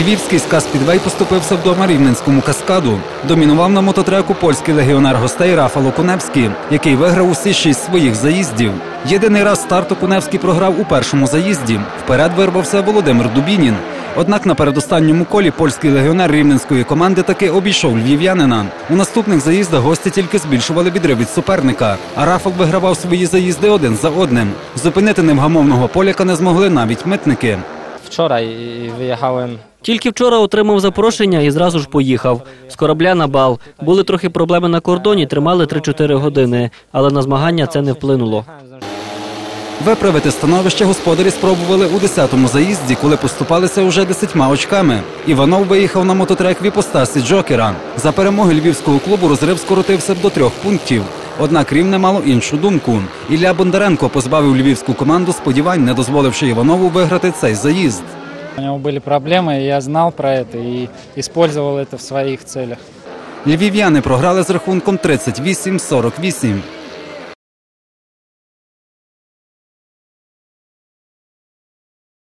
Львівський сказ-підвей поступився вдома рівненському каскаду. Домінував на мототреку польський легіонер гостей Рафал Окуневський, який виграв усі шість своїх заїздів. Єдиний раз старт Окуневський програв у першому заїзді. Вперед вирвався Володимир Дубінін. Однак на передостанньому колі польський легіонер рівненської команди таки обійшов львів'янина. У наступних заїздах гості тільки збільшували відрив від суперника, а Рафал вигравав свої заїзди один за одним. Зупинити невгамовного поляка не змогли навіть митники. Wczoraj wyjechałem Тільки вчора отримав запрошення і зразу ж поїхав. З корабля на бал. Були трохи проблеми на кордоні, тримали 3-4 години, але на змагання це не вплинуло. Виправити становище господарі спробували у 10-му заїзді, коли поступалися уже 10 очками. Іванов виїхав на мототрек в іпостасі Джокера. За перемоги львівського клубу розрив скоротився до трьох пунктів. Однак Рівне мало іншу думку. Ілля Бондаренко позбавив львівську команду сподівань, не дозволивши Іванову виграти цей заїзд. У него были проблемы, и я знал про это и использовал это в своих целях. Львів'яни програли з рахунком 38-48.